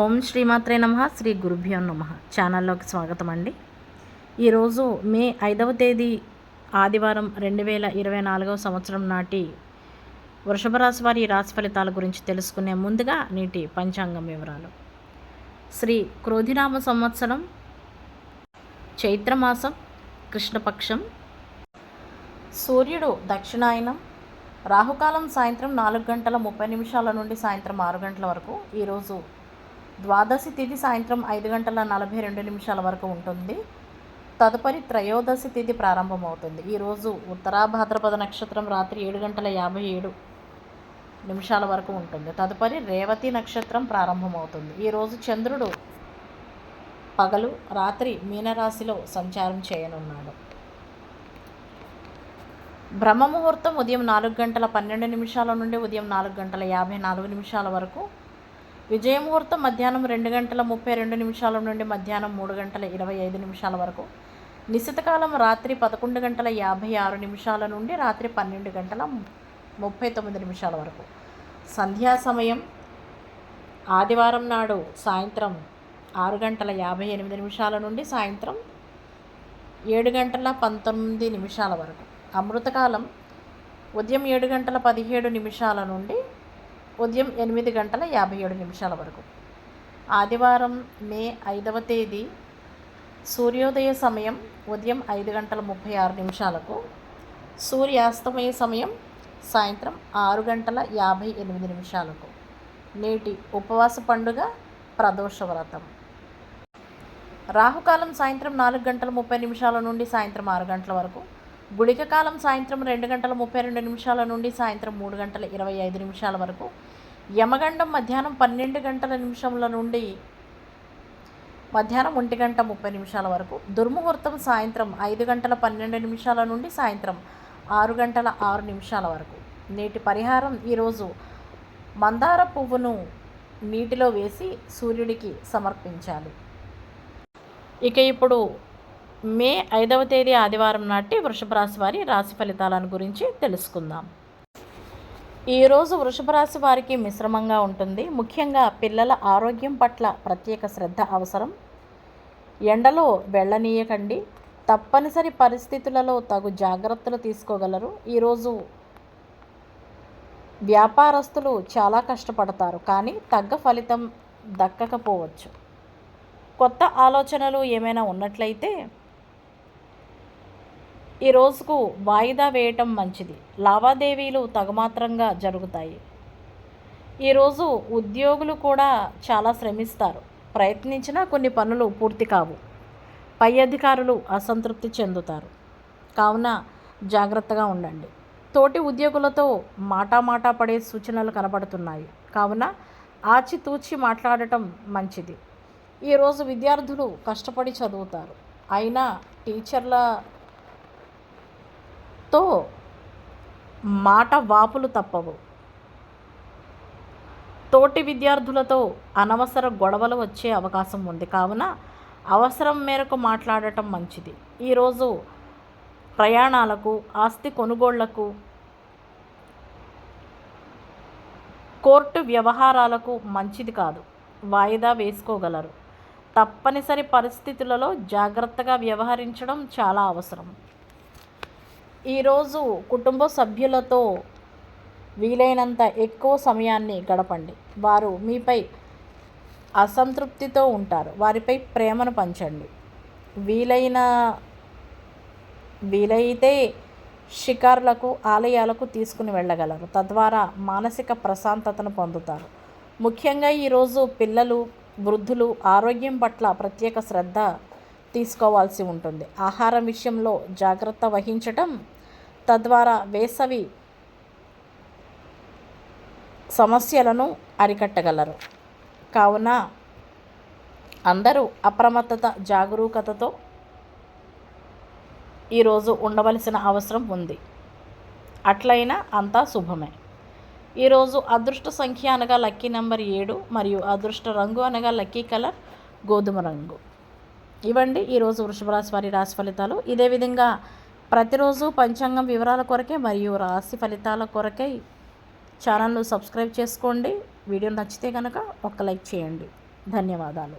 ఓం శ్రీమాత్రే నమ శ్రీ గురుభ్యో నమ. ఛానల్లోకి స్వాగతం అండి. ఈరోజు మే ఐదవ తేదీ ఆదివారం రెండు వేల ఇరవై నాలుగవ సంవత్సరం నాటి వృషభ రాశి వారి రాశి ఫలితాల గురించి తెలుసుకునే ముందుగా నేటి పంచాంగం వివరాలు. శ్రీ క్రోధిరామ సంవత్సరం చైత్రమాసం కృష్ణపక్షం సూర్యుడు దక్షిణాయనం రాహుకాలం సాయంత్రం నాలుగు గంటల ముప్పై నిమిషాల నుండి సాయంత్రం ఆరు గంటల వరకు. ఈరోజు ద్వాదశి తిథి సాయంత్రం ఐదు గంటల నలభై రెండు నిమిషాల వరకు ఉంటుంది. తదుపరి త్రయోదశి తిథి ప్రారంభమవుతుంది. ఈరోజు ఉత్తరాభాద్రపద నక్షత్రం రాత్రి ఏడు గంటల యాభై ఏడు నిమిషాల వరకు ఉంటుంది. తదుపరి రేవతి నక్షత్రం ప్రారంభమవుతుంది. ఈరోజు చంద్రుడు పగలు రాత్రి మీనరాశిలో సంచారం చేయనున్నాడు. బ్రహ్మ ముహూర్తం ఉదయం నాలుగు గంటల పన్నెండు నిమిషాల నుండి ఉదయం నాలుగు గంటల యాభై నాలుగు నిమిషాల వరకు విజయముహూర్తం మధ్యాహ్నం రెండు గంటల ముప్పై రెండు నిమిషాల నుండి మధ్యాహ్నం మూడు గంటల ఇరవై ఐదు నిమిషాల వరకు. నిశితకాలం రాత్రి పదకొండు గంటల యాభై ఆరు నిమిషాల నుండి రాత్రి పన్నెండు గంటల ముప్పై తొమ్మిది నిమిషాల వరకు. సంధ్యా సమయం ఆదివారం నాడు సాయంత్రం ఆరు గంటల యాభై ఎనిమిది నిమిషాల నుండి సాయంత్రం ఏడు గంటల పంతొమ్మిది నిమిషాల వరకు. అమృతకాలం ఉదయం ఏడు గంటల పదిహేడు నిమిషాల నుండి ఉదయం ఎనిమిది గంటల యాభై ఏడు నిమిషాల వరకు. ఆదివారం మే ఐదవ తేదీ సూర్యోదయ సమయం ఉదయం ఐదు గంటల ముప్పై ఆరు నిమిషాలకు. సూర్యాస్తమయ సమయం సాయంత్రం ఆరు గంటల యాభై ఎనిమిది నిమిషాలకు. నేటి ఉపవాస పండుగ ప్రదోష వ్రతం. రాహుకాలం సాయంత్రం నాలుగు గంటల ముప్పై నిమిషాల నుండి సాయంత్రం ఆరు గంటల వరకు. గుళిక కాలం సాయంత్రం రెండు గంటల ముప్పై రెండు నిమిషాల నుండి సాయంత్రం మూడు గంటల ఇరవై ఐదు నిమిషాల వరకు యమగండం మధ్యాహ్నం పన్నెండు గంటల నిమిషముల నుండి మధ్యాహ్నం ఒంటి గంట ముప్పై నిమిషాల వరకు దుర్ముహూర్తం సాయంత్రం ఐదు గంటల పన్నెండు నిమిషాల నుండి సాయంత్రం ఆరు గంటల ఆరు నిమిషాల వరకు. నేటి పరిహారం ఈరోజు మందార పువ్వును నీటిలో వేసి సూర్యుడికి సమర్పించాలి. ఇక ఇప్పుడు మే ఐదవ తేదీ ఆదివారం నాటి వృషభ రాశి వారి రాశి ఫలితాలను గురించి తెలుసుకుందాం. ఈరోజు వృషభ రాశి వారికి మిశ్రమంగా ఉంటుంది. ముఖ్యంగా పిల్లల ఆరోగ్యం పట్ల ప్రత్యేక శ్రద్ధ అవసరం. ఎండలో వెళ్ళనీయకండి. తప్పనిసరి పరిస్థితులలో తగు జాగ్రత్తలు తీసుకోగలరు. ఈరోజు వ్యాపారస్తులు చాలా కష్టపడతారు. కానీ తగ్గ ఫలితం దక్కకపోవచ్చు. కొత్త ఆలోచనలు ఏమైనా ఉన్నట్లయితే ఈ రోజుకు వాయిదా వేయటం మంచిది. లావాదేవీలు తగుమాత్రంగా జరుగుతాయి. ఈరోజు ఉద్యోగులు కూడా చాలా శ్రమిస్తారు. ప్రయత్నించినా కొన్ని పనులు పూర్తి కావు. పై అధికారులు అసంతృప్తి చెందుతారు. కావున జాగ్రత్తగా ఉండండి. తోటి ఉద్యోగులతో మాటామాటా పడే సూచనలు కనబడుతున్నాయి. కావున ఆచితూచి మాట్లాడటం మంచిది. ఈరోజు విద్యార్థులు కష్టపడి చదువుతారు. అయినా టీచర్ల తో మాట వాపులు తప్పవు. తోటి విద్యార్థులతో అనవసర గొడవలు వచ్చే అవకాశం ఉంది. కావున అవసరం మేరకు మాట్లాడటం మంచిది. ఈరోజు ప్రయాణాలకు ఆస్తి కొనుగోళ్ళకు కోర్టు వ్యవహారాలకు మంచిది కాదు. వాయిదా వేసుకోగలరు. తప్పనిసరి పరిస్థితులలో జాగ్రత్తగా వ్యవహరించడం చాలా అవసరం. ఈరోజు కుటుంబ సభ్యులతో వీలైనంత ఎక్కువ సమయాన్ని గడపండి. వారు మీపై అసంతృప్తితో ఉంటారు. వారిపై ప్రేమను పంచండి. వీలైన వీలైతే షికారులకు ఆలయాలకు తీసుకుని వెళ్ళగలరు. తద్వారా మానసిక ప్రశాంతతను పొందుతారు. ముఖ్యంగా ఈరోజు పిల్లలు వృద్ధులు ఆరోగ్యం పట్ల ప్రత్యేక శ్రద్ధ తీసుకోవాల్సి ఉంటుంది. ఆహారం విషయంలో జాగ్రత్త వహించటం తద్వారా వేసవి సమస్యలను అరికట్టగలరు. కావున అందరూ అప్రమత్తత జాగరూకతతో ఈరోజు ఉండవలసిన అవసరం ఉంది. అట్లయినా అంతా శుభమే. ఈరోజు అదృష్ట సంఖ్య అనగా లక్కీ నెంబర్ ఏడు మరియు అదృష్ట రంగు అనగా లక్కీ కలర్ గోధుమ రంగు. ఇవ్వండి ఈరోజు వృషభ రాశి వారి రాశి ఫలితాలు. ఇదే విధంగా ప్రతిరోజు పంచాంగం వివరాల కొరకే మరియు రాశి ఫలితాల కొరకై ఛానల్ను సబ్స్క్రైబ్ చేసుకోండి. వీడియో నచ్చితే కనుక ఒక లైక్ చేయండి. ధన్యవాదాలు.